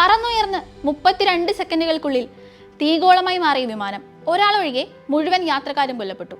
പറന്നുയർന്ന് മുപ്പത്തിരണ്ട് സെക്കൻഡുകൾക്കുള്ളിൽ തീഗോളമായി മാറിയ വിമാനം ഒരാളൊഴികെ മുഴുവൻ യാത്രക്കാരും കൊല്ലപ്പെട്ടു.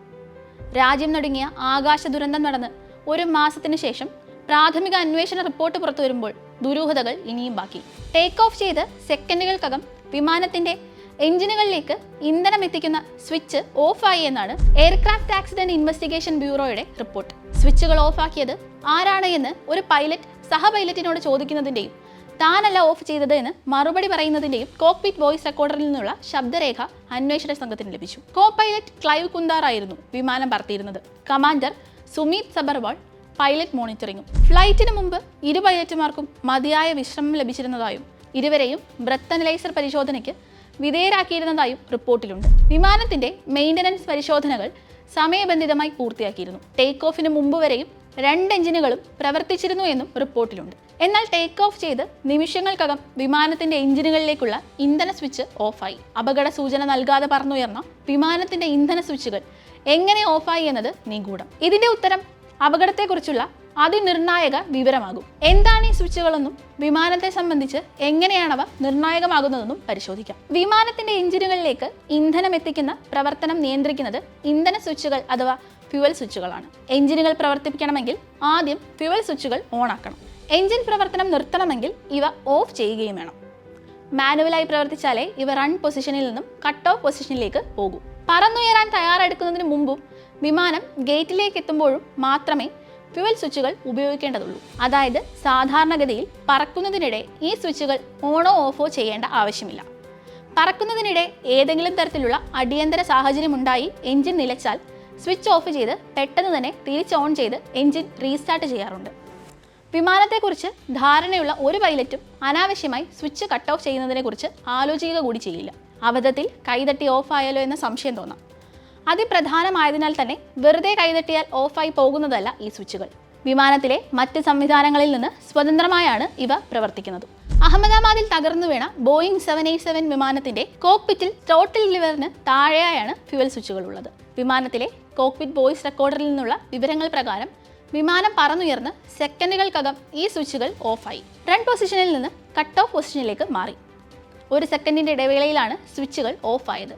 രാജ്യം നടുങ്ങിയ ആകാശ ദുരന്തം നടന്ന് ഒരു മാസത്തിനു ശേഷം പ്രാഥമിക അന്വേഷണ റിപ്പോർട്ട് പുറത്തു വരുമ്പോൾ ദുരൂഹതകൾ ഇനിയും ബാക്കി. ടേക്ക് ഓഫ് ചെയ്ത് സെക്കൻഡുകൾക്കകം വിമാനത്തിന്റെ എഞ്ചിനുകളിലേക്ക് ഇന്ധനം എത്തിക്കുന്ന സ്വിച്ച് ഓഫായി എന്നാണ് എയർക്രാഫ്റ്റ് ആക്സിഡന്റ് ഇൻവെസ്റ്റിഗേഷൻ ബ്യൂറോയുടെ റിപ്പോർട്ട്. സ്വിച്ചുകൾ ഓഫാക്കിയത് ആരാണ് എന്ന് ഒരു പൈലറ്റ് സഹ പൈലറ്റിനോട് ചോദിക്കുന്നതിന്റെയും താനല്ല ഓഫ് ചെയ്തത് എന്ന് മറുപടി പറയുന്നതിന്റെയും കോക്പിറ്റ് വോയിസ് റെക്കോർഡറിൽ നിന്നുള്ള ശബ്ദരേഖ അന്വേഷണ സംഘത്തിന് ലഭിച്ചു. കോ പൈലറ്റ് ക്ലൈവ് കുന്താർ ആയിരുന്നു വിമാനം പറത്തിയിരുന്നത്. കമാൻഡർ സുമീത് സബർവാൾ പൈലറ്റ് മോണിറ്ററിംഗും ഫ്ലൈറ്റിന് മുമ്പ് ഇരു പൈലറ്റുമാർക്കും മതിയായ വിശ്രമം ലഭിച്ചിരുന്നതായും ഇരുവരെയും ബ്രത്ത് അനലൈസർ പരിശോധനയ്ക്ക് വിധേയരാക്കിയിരുന്നതായും റിപ്പോർട്ടിലുണ്ട്. വിമാനത്തിന്റെ മെയിന്റനൻസ് പരിശോധനകൾ സമയബന്ധിതമായി പൂർത്തിയാക്കിയിരുന്നു. ടേക്ക് ഓഫിന് മുമ്പ് വരെയും രണ്ട് എഞ്ചിനുകളും പ്രവർത്തിച്ചിരുന്നു എന്നും റിപ്പോർട്ടിലുണ്ട്. എന്നാൽ ടേക്ക് ഓഫ് ചെയ്ത് നിമിഷങ്ങൾക്കകം വിമാനത്തിന്റെ എഞ്ചിനുകളിലേക്കുള്ള ഇന്ധന സ്വിച്ച് ഓഫായി. അപകട സൂചന നൽകാതെ പറന്നുയർന്ന വിമാനത്തിന്റെ ഇന്ധന സ്വിച്ചുകൾ എങ്ങനെ ഓഫായി എന്നത് നിഗൂഢം ഇതിന്റെ ഉത്തരം അപകടത്തെക്കുറിച്ചുള്ള അതിനിർണായക വിവരമാകും. എന്താണ് ഈ സ്വിച്ചുകളെന്നും? വിമാനത്തെ സംബന്ധിച്ച് എങ്ങനെയാണവ നിർണായകമാകുന്നതെന്നും പരിശോധിക്കാം. വിമാനത്തിന്റെ എഞ്ചിനുകളിലേക്ക് ഇന്ധനം എത്തിക്കുന്ന പ്രവർത്തനം നിയന്ത്രിക്കുന്നത് ഇന്ധന സ്വിച്ചുകൾ അഥവാ ഫ്യുവൽ സ്വിച്ചുകളാണ്. എഞ്ചിനുകൾ പ്രവർത്തിപ്പിക്കണമെങ്കിൽ ആദ്യം ഫ്യുവൽ സ്വിച്ചുകൾ ഓണാക്കണം. എഞ്ചിൻ പ്രവർത്തനം നിർത്തണമെങ്കിൽ ഇവ ഓഫ് ചെയ്യുകയും വേണം. മാനുവലായി പ്രവർത്തിച്ചാലേ ഇവ റൺ പൊസിഷനിൽ നിന്നും കട്ട് ഓഫ് പൊസിഷനിലേക്ക് പോകൂ. പറന്നുയരാൻ തയ്യാറെടുക്കുന്നതിന് മുമ്പും വിമാനം ഗേറ്റിലേക്ക് എത്തുമ്പോഴും മാത്രമേ ഫ്യുവൽ സ്വിച്ചുകൾ ഉപയോഗിക്കേണ്ടതുള്ളൂ. അതായത് സാധാരണഗതിയിൽ പറക്കുന്നതിനിടെ ഈ സ്വിച്ചുകൾ ഓണോ ഓഫോ ചെയ്യേണ്ട ആവശ്യമില്ല. പറക്കുന്നതിനിടെ ഏതെങ്കിലും തരത്തിലുള്ള അടിയന്തര സാഹചര്യമുണ്ടായി എഞ്ചിൻ നിലച്ചാൽ സ്വിച്ച് ഓഫ് ചെയ്ത് പെട്ടെന്ന് തന്നെ തിരിച്ച് ഓൺ ചെയ്ത് എഞ്ചിൻ റീസ്റ്റാർട്ട് ചെയ്യാറുണ്ട്. വിമാനത്തെക്കുറിച്ച് ധാരണയുള്ള ഒരു പൈലറ്റും അനാവശ്യമായി സ്വിച്ച് കട്ട് ഓഫ് ചെയ്യുന്നതിനെക്കുറിച്ച് ആലോചിക്കുക കൂടി ചെയ്യില്ല. അബദ്ധത്തിൽ കൈതട്ടി ഓഫായാലോ എന്ന സംശയം തോന്നാം. അതിപ്രധാനമായതിനാൽ തന്നെ വെറുതെ കൈതട്ടിയാൽ ഓഫായി പോകുന്നതല്ല ഈ സ്വിച്ചുകൾ. വിമാനത്തിലെ മറ്റ് സംവിധാനങ്ങളിൽ നിന്ന് സ്വതന്ത്രമായാണ് ഇവ പ്രവർത്തിക്കുന്നത്. അഹമ്മദാബാദിൽ തകർന്നു വീണ ബോയിങ് സെവൻ എയ്റ്റ് സെവൻ വിമാനത്തിന്റെ കോക്പിറ്റിൽ ടോട്ടൽ ലിവറിന് താഴെയായാണ് ഫ്യുവൽ സ്വിച്ചുകൾ ഉള്ളത്. വിമാനത്തിലെ കോക്പിറ്റ് വോയിസ് റെക്കോർഡറിൽ നിന്നുള്ള വിവരങ്ങൾ പ്രകാരം വിമാനം പറന്നുയർന്ന് സെക്കൻഡുകൾക്കകം ഈ സ്വിച്ചുകൾ ഓഫായി. റൺ പൊസിഷനിൽ നിന്ന് കട്ട് ഓഫ് പൊസിഷനിലേക്ക് മാറി. ഒരു സെക്കൻഡിന്റെ ഇടവേളയിലാണ് സ്വിച്ചുകൾ ഓഫായത്.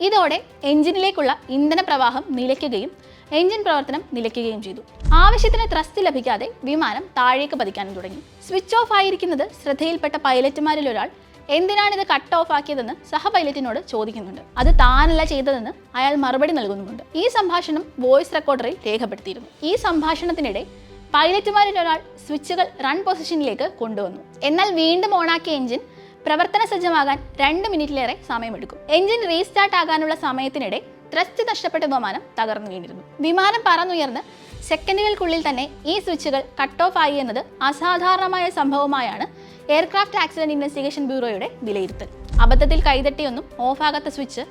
ഇതോടെ എഞ്ചിനിലേക്കുള്ള ഇന്ധന പ്രവാഹം നിലയ്ക്കുകയും എഞ്ചിൻ പ്രവർത്തനം നിലയ്ക്കുകയും ചെയ്തു. ആവശ്യത്തിന് ത്രസ്റ്റ് ലഭിക്കാതെ വിമാനം താഴേക്ക് പതിക്കാനും തുടങ്ങി. സ്വിച്ച് ഓഫ് ആയിരിക്കുന്നത് ശ്രദ്ധയിൽപ്പെട്ട പൈലറ്റുമാരിൽ ഒരാൾ എന്തിനാണ് ഇത് കട്ട് ഓഫ് ആക്കിയതെന്ന് സഹ പൈലറ്റിനോട് ചോദിക്കുന്നുണ്ട്. അത് താനല്ല ചെയ്തതെന്ന് അയാൾ മറുപടി നൽകുന്നുമുണ്ട്. ഈ സംഭാഷണം വോയിസ് റെക്കോർഡറിൽ രേഖപ്പെടുത്തിയിരുന്നു. ഈ സംഭാഷണത്തിനിടെ പൈലറ്റുമാരിൽ ഒരാൾ സ്വിച്ചുകൾ റൺ പൊസിഷനിലേക്ക് കൊണ്ടുവന്നു. എന്നാൽ വീണ്ടും ഓണാക്കിയ എഞ്ചിൻ പ്രവർത്തന സജ്ജമാകാൻ രണ്ട് മിനിറ്റിലേറെ സമയമെടുക്കും. എഞ്ചിൻ റീസ്റ്റാർട്ട് ആകാനുള്ള സമയത്തിനിടെ ത്രസ്റ്റ് നഷ്ടപ്പെട്ട വിമാനം തകർന്നു വീണിരുന്നു. വിമാനം പറന്നുയർന്ന് സെക്കൻഡുകൾക്കുള്ളിൽ തന്നെ ഈ സ്വിച്ചുകൾ കട്ട് ഓഫ് ആയി എന്നത് അസാധാരണമായ സംഭവമായാണ് എയർക്രാഫ്റ്റ് ആക്സിഡന്റ് ഇൻവെസ്റ്റിഗേഷൻ ബ്യൂറോയുടെ വിലയിരുത്തൽ. അബദ്ധത്തിൽ കൈതട്ടിയൊന്നും ഓഫാകാത്ത സ്വിച്ച്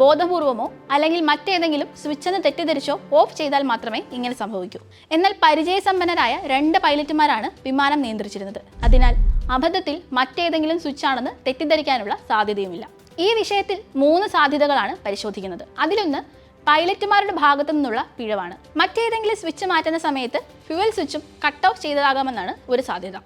ബോധപൂർവമോ അല്ലെങ്കിൽ മറ്റേതെങ്കിലും സ്വിച്ച് എന്ന് തെറ്റിദ്ധരിച്ചോ ഓഫ് ചെയ്താൽ മാത്രമേ ഇങ്ങനെ സംഭവിക്കൂ. എന്നാൽ പരിചയസമ്പന്നരായ രണ്ട് പൈലറ്റുമാരാണ് വിമാനം നിയന്ത്രിച്ചിരുന്നത്. അതിനാൽ അബദ്ധത്തിൽ മറ്റേതെങ്കിലും സ്വിച്ച് ആണെന്ന് തെറ്റിദ്ധരിക്കാനുള്ള സാധ്യതയുമില്ല. ഈ വിഷയത്തിൽ മൂന്ന് സാധ്യതകളാണ് പരിശോധിക്കുന്നത്. അതിലൊന്ന് പൈലറ്റുമാരുടെ ഭാഗത്തു നിന്നുള്ള പിഴവാണ്. മറ്റേതെങ്കിലും സ്വിച്ച് മാറ്റുന്ന സമയത്ത് ഫ്യുവൽ സ്വിച്ചും കട്ട് ഓഫ് ചെയ്തതാകാമെന്നാണ് ഒരു സാധ്യത.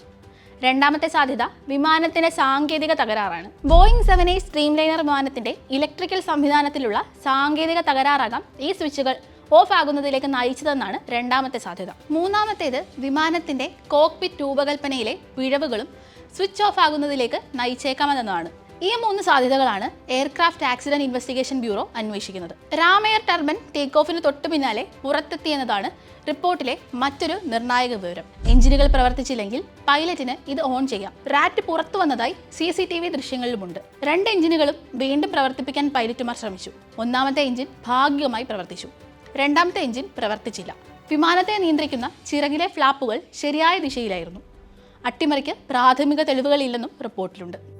രണ്ടാമത്തെ സാധ്യത വിമാനത്തിന്റെ സാങ്കേതിക തകരാറാണ്. ബോയിങ് സെവൻ എ സ്ട്രീംലൈനർ വിമാനത്തിന്റെ ഇലക്ട്രിക്കൽ സംവിധാനത്തിലുള്ള സാങ്കേതിക തകരാറാകാം ഈ സ്വിച്ചുകൾ ഓഫ് ആകുന്നതിലേക്ക് നയിച്ചതെന്നാണ് രണ്ടാമത്തെ സാധ്യത. മൂന്നാമത്തേത് വിമാനത്തിന്റെ കോക്പിറ്റ് രൂപകൽപ്പനയിലെ പിഴവുകളും സ്വിച്ച് ഓഫ് ആകുന്നതിലേക്ക് നയിച്ചേക്കാമെന്നതാണ്. ഈ മൂന്ന് സാധ്യതകളാണ് എയർക്രാഫ്റ്റ് ആക്സിഡന്റ് ഇൻവെസ്റ്റിഗേഷൻ ബ്യൂറോ അന്വേഷിക്കുന്നത്. രാമയർ ടർബൻ ടേക്ക് ഓഫിന് തൊട്ടു പിന്നാലെ പുറത്തെത്തിയെന്നതാണ് റിപ്പോർട്ടിലെ മറ്റൊരു നിർണായക വിവരം. എഞ്ചിനുകൾ പ്രവർത്തിച്ചില്ലെങ്കിൽ പൈലറ്റിന് ഇത് ഓൺ ചെയ്യാം. റാറ്റ് പുറത്തു വന്നതായി സി സി ടി വി ദൃശ്യങ്ങളിലുമുണ്ട്. രണ്ട് എഞ്ചിനുകളും വീണ്ടും പ്രവർത്തിപ്പിക്കാൻ പൈലറ്റുമാർ ശ്രമിച്ചു. ഒന്നാമത്തെ എഞ്ചിൻ ഭാഗ്യമായി പ്രവർത്തിച്ചു. രണ്ടാമത്തെ എഞ്ചിൻ പ്രവർത്തിച്ചില്ല. വിമാനത്തെ നിയന്ത്രിക്കുന്ന ചിറകിലെ ഫ്ലാപ്പുകൾ ശരിയായ ദിശയിലായിരുന്നു. അട്ടിമറിക്ക് പ്രാഥമിക തെളിവുകളില്ലെന്നും റിപ്പോർട്ടിലുണ്ട്.